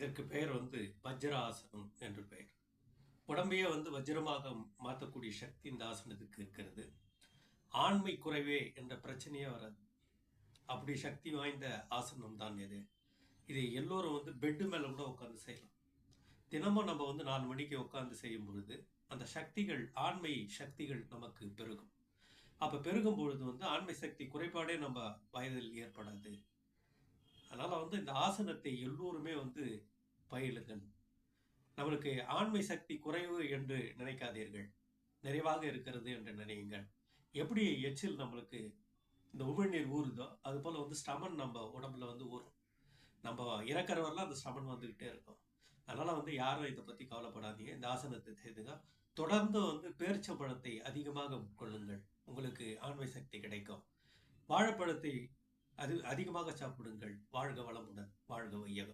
இதற்கு பெயர் வந்து வஜ்ராசனம் என்று பெயர். உடம்பையே வந்து வஜ்ரமாக மாற்றக்கூடிய சக்தி இந்த ஆசனத்துக்கு இருக்கிறது. ஆண்மை குறைவே என்ற பிரச்சனையே வராது. அப்படி சக்தி வாய்ந்த ஆசனம் தான் இது. இது எல்லோரும் வந்து பெட்டு மேலே கூட உட்காந்து செய்யலாம். தினமும் நம்ம வந்து நாலு மணிக்கு உட்காந்து செய்யும் பொழுது அந்த சக்திகள் ஆண்மை சக்திகள் நமக்கு பெருகும். அப்போ பெருகும் பொழுது வந்து ஆண்மை சக்தி குறைபாடே நம்ம வயதில் ஏற்படாது. வந்து இந்த ஆசனத்தை எல்லோருமே வந்து பயிலுங்கள். நம்மளுக்கு ஆண்மை சக்தி குறைவு என்று நினைக்காதீர்கள். நிறைவாக இருக்கிறது என்று நினையுங்கள். எப்படி எச்சில் நம்மளுக்கு இந்த உமிழ்நீர் ஊறுதோ அது போல வந்து ஸ்டமன் நம்ம உடம்புல வந்து ஊறும். நம்ம இறக்குறவரெல்லாம் அந்த ஸ்டமன் வந்துக்கிட்டே இருக்கும். அதனால் வந்து யாரும் இதை பற்றி கவலைப்படாதீங்க. இந்த ஆசனத்தை செய்துங்க தொடர்ந்து வந்து பேரிச்சம்பழத்தை அதிகமாக உட்கொள்ளுங்கள். உங்களுக்கு ஆண்மை சக்தி கிடைக்கும். வாழைப்பழத்தை அது அதிகமாக சாப்பிடுங்கள். வாழ்க வளமுடன். வாழ்க வையகம்.